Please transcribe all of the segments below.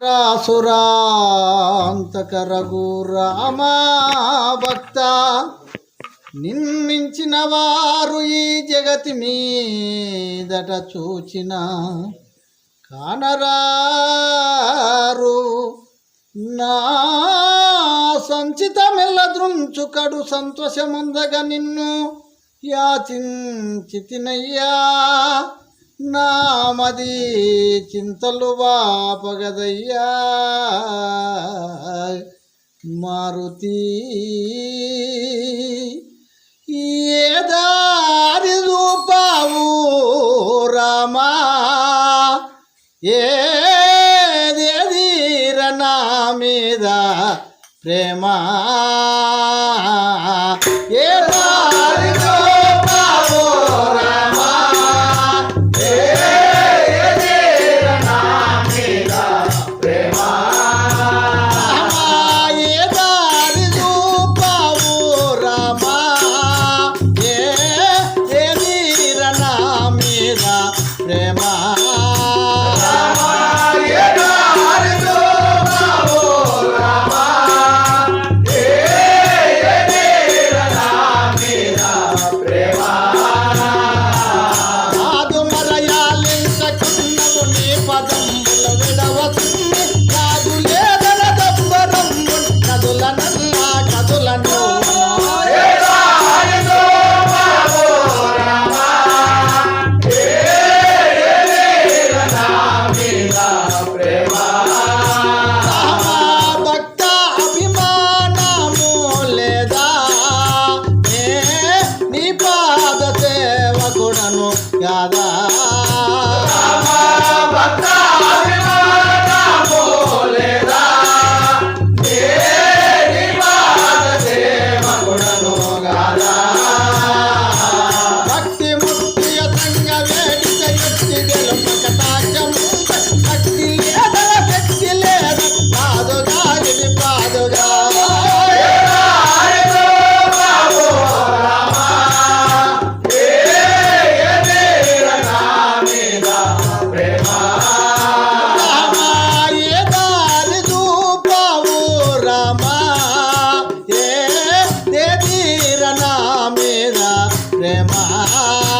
రాసురాంతక రఘురామా భక్త నిన్మించిన వారు ఈ జగతి మీదట చూచిన కానరారు నా సంచితమెల్ల ద్రుంచుకడు సంతోషముందగా నిన్ను యాచించితినయ్యా నామది చింతలు వాపగదయ్యా. మారుతి ఏదారి రూపావు రామా? ఏదేదిర నా మీద ప్రేమా? ನಾನು ಯಾದ ಮಾತಾ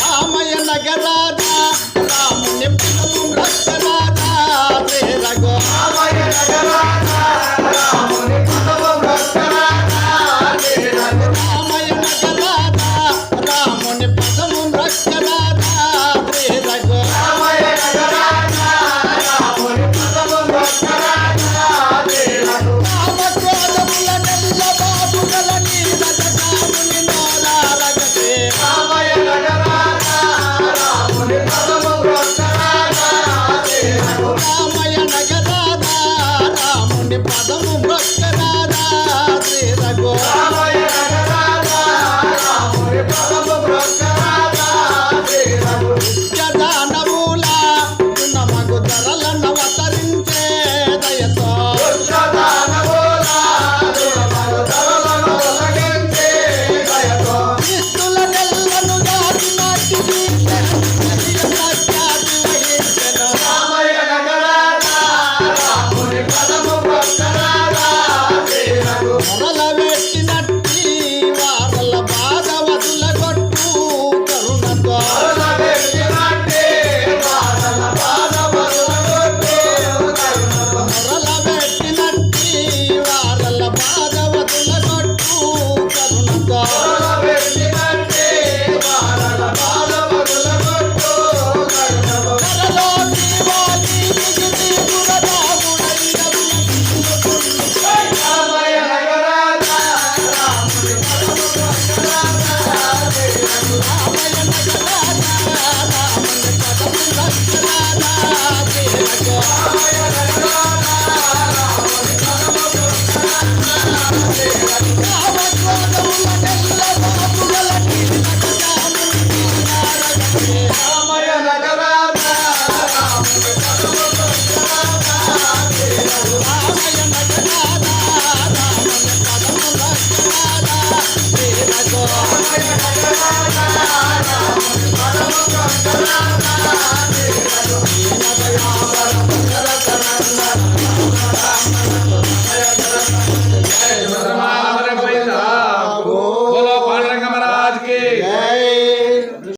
రామయ్య నగరాజా రాముని పిలువ Yeah.